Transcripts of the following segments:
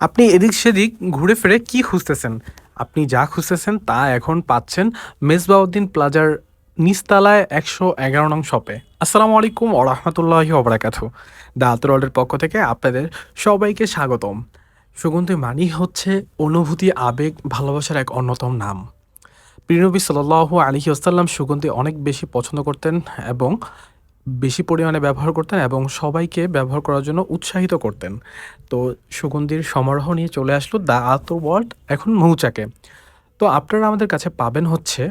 আপনি এদিক সেদিক ঘুরে ফিরে কি খুঁজতেছেন? আপনি যা খুঁজতেছেন তা এখন পাচ্ছেন মেজবাউদ্দিন প্লাজার নিচতলায় একশো এগারো নং শপে। আসসালামু আলাইকুম ও রহমতুল্লাহি ওবরাকাতু দ্য আতরওয়ার্ল্ডের পক্ষ থেকে আপনাদের সবাইকে স্বাগতম। সুগন্ধি মানি হচ্ছে অনুভূতি, আবেগ, ভালোবাসার এক অন্যতম নাম। প্রিয়নবী সাল্লাল্লাহু আলাইহি আসাল্লাম সুগন্ধি অনেক বেশি পছন্দ করতেন এবং বেশি পরিমাণে ব্যবহার করতেন এবং সবাইকে ব্যবহার করার জন্য উৎসাহিত করতেন। তো সুগন্ধির সমারোহ নিয়ে চলে আসলো দ্য আতর ওয়ার্ল্ড, এখন মৌচাকে। তো আপনারা আমাদের কাছে পাবেন হচ্ছে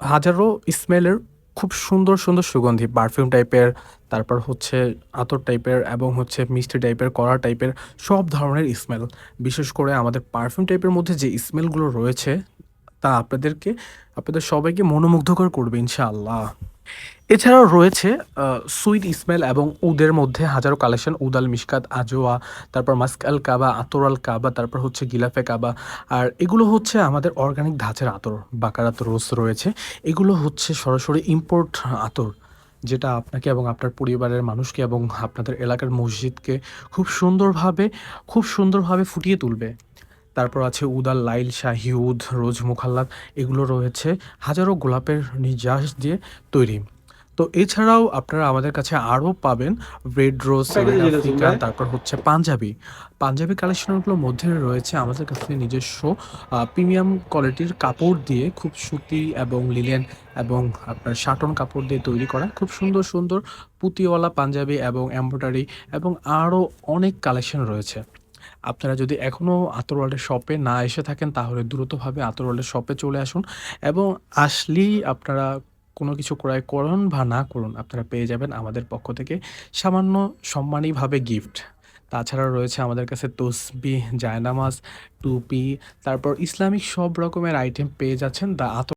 হাজারো স্মেলের খুব সুন্দর সুন্দর সুগন্ধি। পারফিউম টাইপের, তারপর হচ্ছে আতর টাইপের এবং হচ্ছে মিষ্টি টাইপের, কড়া টাইপের সব ধরনের স্মেল। বিশেষ করে আমাদের পারফিউম টাইপের মধ্যে যে স্মেলগুলো রয়েছে, তা আপনাদেরকে, আপনাদের সবাইকে মনোমুগ্ধকর করবে ইনশাআল্লাহ। এছাড়াও রয়েছে সুইট স্মেল এবং উদের মধ্যে হাজারো কালেকশন উদাল মিশকাত, আজোয়া, তারপর মাস্ক আল কাবা আতরাল কাবা, তারপর হচ্ছে গিলাফে কাবা। আর এগুলো হচ্ছে আমাদের অর্গানিক ধাঁচের আতর, বাকারাত রোজ রয়েছে। এগুলো হচ্ছে সরাসরি ইম্পোর্ট আতর, যেটা আপনাকে এবং আপনার পরিবারের মানুষকে এবং আপনাদের এলাকার মসজিদকে খুব সুন্দরভাবে খুব সুন্দরভাবে ফুটিয়ে তুলবে। তারপর আছে উদাল লাইল শাহি উদ রোজ মুখাল্লাদ এগুলো রয়েছে হাজারো গোলাপের নির্যাস দিয়ে তৈরি। তো এছাড়াও আপনারা আমাদের কাছে আরও পাবেন রেড রোজ তারপর হচ্ছে পাঞ্জাবি। পাঞ্জাবি কালেকশনগুলোর মধ্যে রয়েছে আমাদের কাছে নিজস্ব প্রিমিয়াম কোয়ালিটির কাপড় দিয়ে খুব সুতি এবং লিলেন এবং আপনার শাটন কাপড় দিয়ে তৈরি করা। খুব সুন্দর সুন্দর পুঁতিওয়ালা পাঞ্জাবি এবং এমব্রয়ডারি এবং আরও অনেক কালেকশন রয়েছে। আপনারা যদি এখনও আতরওয়ার্ল্ডের শপে না এসে থাকেন, তাহলে দ্রুতভাবে আতরওয়ার্ল্ডের শপে চলে আসুন এবং আসলেই আপনারা কোনো কিছু ক্রয় করুন বা না করুন, আপনারা পেয়ে যাবেন আমাদের পক্ষ থেকে সামান্য সম্মানীভাবে গিফট তাছাড়া রয়েছে আমাদের কাছে তসবি জায়নামাজ, টুপি, তারপর ইসলামিক সব রকমের আইটেম পেয়ে যাচ্ছেন, দা আতর